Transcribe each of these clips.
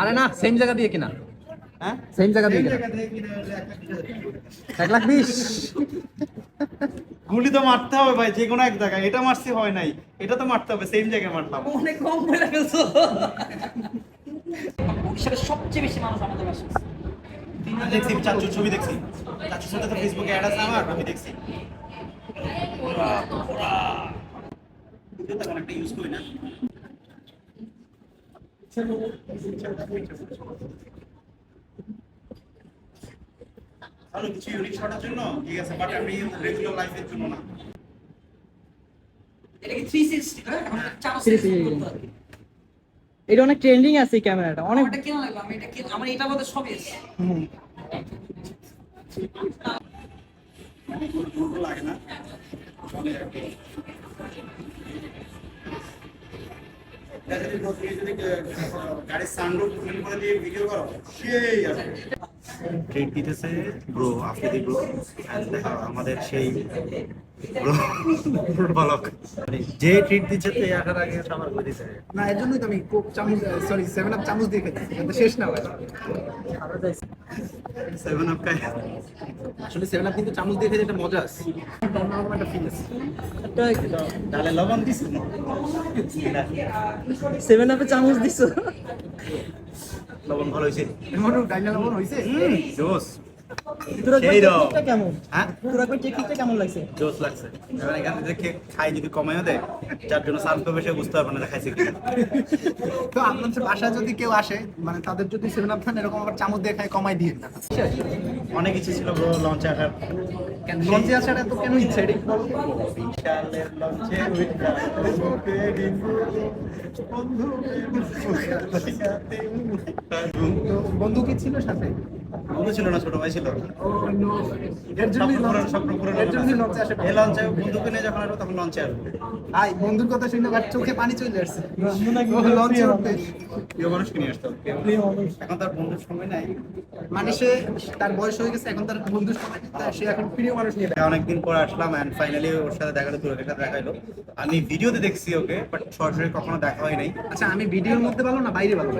আরে না সেম জায়গা দিয়ে কিনা। হ্যাঁ? সেম জায়গা দিয়ে কিনা। এক লাখ বিশ। গুলি তো মারতে হবে ভাই যে কোনো এক জায়গায়। এটা মারছি হয় নাই। এটা তো মারতে হবে সেম জায়গায় মারলাম। অনেক কম বলে ফেলছো। সবচেয়ে বেশি মানুষ আমাদের বাসায় দেখছি চাচুর ছবি দেখছি। চাচুর সাথে তো ফেসবুকে অ্যাড আছে আমার আমি দেখছি। ওরা ওরা ভিডিও তেমন একটা ইউজ করি না ভালো কিছু ইউনিক শটের জন্য ঠিক আছে বাট আমি রেগুলার লাইফের জন্য না এটা কি থ্রি সিক্সটি না এখন চার 360 করতে হবে এটা অনেক ট্রেন্ডিং আছে এই ক্যামেরাটা অনেক কেন লাগল আমি এটা কি আমার এটা বলতে সবই আছে। লাগে না। গাড়ির সানরুফ করে দিয়ে ভিডিও করো। সেই আসবে ট্রিট দিতেছে ব্রো আফ্রিদি ব্রো আমাদের সেই মানে যে ট্রিট দিচ্ছে তো আসার আগে আমার করে দিতে না এর জন্যই তো আমি কোক চামচ সরি সেভেন আপ চামচ দিয়ে খেতে যাতে শেষ না হয় সেভেন আপ খায় আসলে সেভেন আপ কিন্তু চামচ দিয়ে খেতে একটা মজা আছে। অন্যরকম একটা ফিল আছে ডালে লবণ দিছিস সেভেন আপে চামচ দিছো? লবণ ভালো হয়েছে। এমন ডাইনা লবণ হয়েছে জোস। কেমন? হ্যাঁ? টেকনিকটা কেমন লাগছে? জোস লাগছে। এবার এখান থেকে খাই যদি কমাইও দেয় যার জন্য সার্ভ করবে সে বুঝতে পারবে না খাইছে কি তো আপনাদের বাসায় যদি কেউ আসে মানে তাদের যদি সেভেন আপ খান এরকম আবার চামচ দিয়ে খায় কমাই দিয়ে না অনেক ইচ্ছে ছিল ব্রো লঞ্চে আসার। লঞ্চে আসার এত কেন ইচ্ছা? এটা বন্ধু কি ছিল সাথে? বন্ধু ছিল না ছোট ভাই ছিল। এই লঞ্চে বন্ধুকে নিয়ে যখন আসব তখন লঞ্চে আসবে। আই বন্ধুর কথা শুনে আমার চোখে পানি চলে আসছে। লঞ্চে উঠবে প্রিয় মানুষকে নিয়ে আসতে হবে। এখন তার বন্ধুর সময় নাই। মানে সে তার বয়স হয়ে গেছে এখন তার বন্ধুর সময় তা সে এখন প্রিয় মানুষ নিয়ে অনেকদিন পর আসলাম অ্যান্ড ফাইনালি ওর সাথে দেখাল তুরকের সাথে দেখাইলো আমি ভিডিওতে দেখছি ওকে বাট সরাসরি কখনো দেখা হয় নাই। আচ্ছা আমি ভিডিওর মধ্যে ভালো না বাইরে ভালো?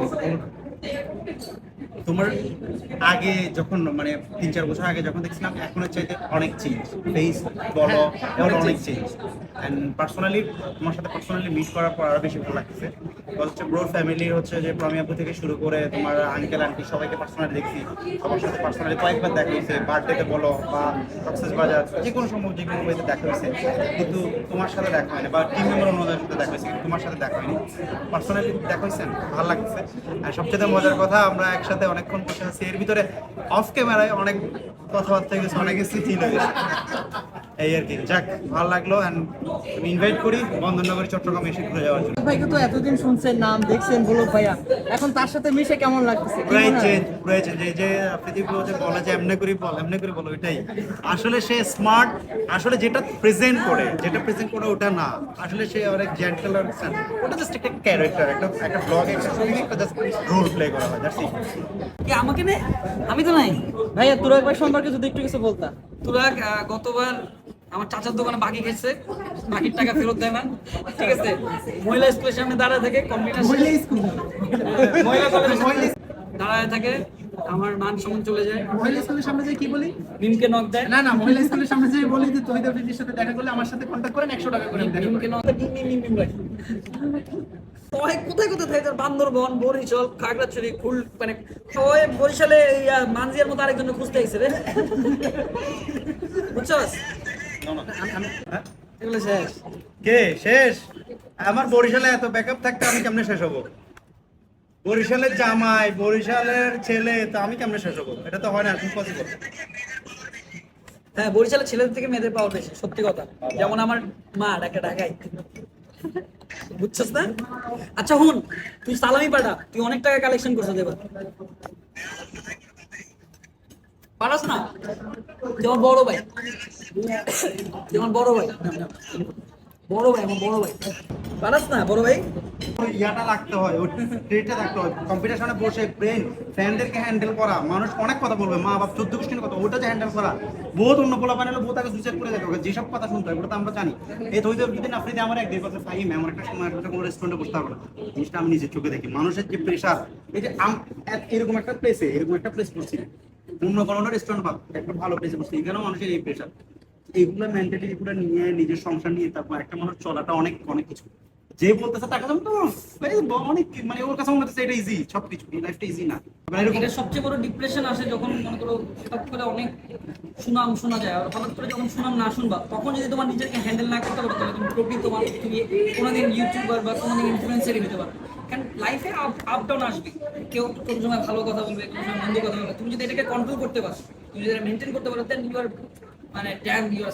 তোমার আগে যখন মানে তিন চার বছর আগে যখন দেখছিলাম এখনের চাইতে অনেক চেঞ্জ ফেস বলো এবার অনেক চেঞ্জ অ্যান্ড পার্সোনালি তোমার সাথে পার্সোনালি মিট করার পর আরও বেশি ভালো লাগতেছে। Because হচ্ছে ব্রোর ফ্যামিলি হচ্ছে যে প্রমি আপু থেকে শুরু করে তোমার আঙ্কেল আন্টি সবাইকে পার্সোনালি দেখছি। সবার সাথে পার্সোনালি কয়েকবার দেখা হয়েছে বার্থডেতে বলো বা সাকসেস বাজার যে কোনো সময় যে কোনো ওয়েতে দেখা হয়েছে। কিন্তু তোমার সাথে দেখা হয়নি বা টিম মেম্বার অন্যদের সাথে দেখা হয়েছে কিন্তু তোমার সাথে দেখা হয়নি। পার্সোনালি দেখা হয়েছে ভালো লাগছে আর সবচেয়ে মজার কথা আমরা একসাথে অনেকক্ষণ বসে আছি। এর ভিতরে অফ ক্যামেরায় অনেক কথাবার্তা গেছে অনেক স্মৃতি হয়ে এই আর কি। যাক ভালো লাগল অ্যান্ড আমি ইনভাইট করি বন্দরনগরী চট্টগ্রাম এসে ঘুরে যাওয়ার জন্য। ভাইকে তো এতদিন শুনছেন নাম দেখছেন বলো ভাইয়া। এখন তার সাথে মিশে কেমন লাগতেছে? কি পুরাই? চেঞ্জ পুরাই চেঞ্জ এই যে পৃথিবী যে বলে যে এমনি করে বল এমনি করে বলো এটাই আসলে সে স্মার্ট আসলে যেটা প্রেজেন্ট করে যেটা প্রেজেন্ট করে ওটা না। আসলে সে অনেক জেন্টল আর ওটা জাস্ট একটা ক্যারেক্টার একটা একটা ব্লগ একটা একটা জাস্ট রোল প্লে করা হয় দ্যাটস ইট কি আমাকে নে? আমি তো নাই। ভাইয়া তোরা ভাই সম্পর্কে যদি একটু কিছু বলতা। তোরা গতবার আমার চাচার দোকানে বাকি গেছে। বাকির টাকা ফেরত দেয় না। ঠিক আছে? মহিলা স্কুলের সামনে দাঁড়ায় থাকে কম্পিউটার দাঁড়ায় থাকে আমার মান সম্মান চলে যায়। মহিলা স্কুলের সামনে যে কি বলি? মিমকে নক দেয়। না না মহিলা স্কুলের সামনে যে বলি যে তহিদ আফ্রিদির সাথে দেখা করলে আমার সাথে কন্ট্যাক্ট করেন একশো টাকা করে করব। নক মিম রাখি। সবাই কোথায় কোথায় থাকে? বান্দরবন বরিশাল খাগড়াছড়ি খুল মানে সবাই বরিশালে মানজিয়ার মতো আরেকজন খুঁজতে আইছে রে। বুঝছস? শেষ? আমার বরিশালে এত ব্যাকআপ থাকতে আমি কেমনে শেষ হব? বরিশালের জামাই, বরিশালের ছেলে, তো আমি কেমনে শেষ হব? এটা তো হয় না হ্যাঁ বরিশালের ছেলেদের থেকে মেয়েদের পাওয়ার বেশি, সত্যি কথা। যেমন আমার মা, ডাকে ঢাকায় বুঝছস না? আচ্ছা হুন, তুই সালামি পাঠা, তুই অনেক টাকা কালেকশন করছিস এবার। পারাস না? তুই বড় ভাই। আমার বড় ভাই বড় ভাই, আমার বড় ভাই। পারাস না, বড় ভাই? ইয়াটা রাখতে হয় ওই ট্রেটা হয়। কম্পিউটার সামনে বসে ব্রেন ফ্যানদেরকে হ্যান্ডেল করা। মানুষ অনেক কথা বলবে, মা বাপ, চোদ্দ গোষ্ঠীর কথা, ওটা যে হ্যান্ডেল করা। বহুত অন্য পোলা বানালে বহুত আগে সুইসাইড করে দেবে যেসব কথা শুনতে হয়, ওটা তো আমরা জানি। এই তো যদি না আপনি আমার এক দেড় বছর ফাইম এমন একটা সময় একটা কোনো রেস্টুরেন্টে বসতে হবে জিনিসটা আমি নিজের চোখে দেখি। মানুষের যে প্রেশার এই যে এরকম একটা প্লেসে এরকম একটা প্লেস করছি অন্য কোনো রেস্টুরেন্ট পাবো একটা ভালো প্লেসে বসছি। এখানেও মানুষের এই প্রেশার এইগুলো মেন্টালিটি গুলো নিয়ে নিজের সংসার নিয়ে তারপর একটা মানুষ চলাটা অনেক অনেক কিছু। যে বলতেছে তার কাছে তো অনেক মানে ওর কাছে মনে হচ্ছে এটা ইজি সবকিছু, এই লাইফটা ইজি না। এটা সবচেয়ে বড় ডিপ্রেশন আসে যখন মনে করো হঠাৎ করে অনেক সুনাম শোনা যায়, আর হঠাৎ করে যখন সুনাম না শুনবা, তখন যদি তোমার নিজেকে হ্যান্ডেল না করতে পারো, তাহলে তুমি প্রকৃত তোমার তুমি কোনোদিন ইউটিউবার বা কোনোদিন ইনফ্লুয়েন্সারই হতে পারো। কারণ লাইফে আপ আপ ডাউন আসবে। কেউ কোনো সময় ভালো কথা বলবে, কোনো সময় মন্দ কথা বলবে। তুমি যদি এটাকে কন্ট্রোল করতে পারো, তুমি যদি মেনটেন করতে পারো দেন ইউ আর মানে ড্যাম ইউ আর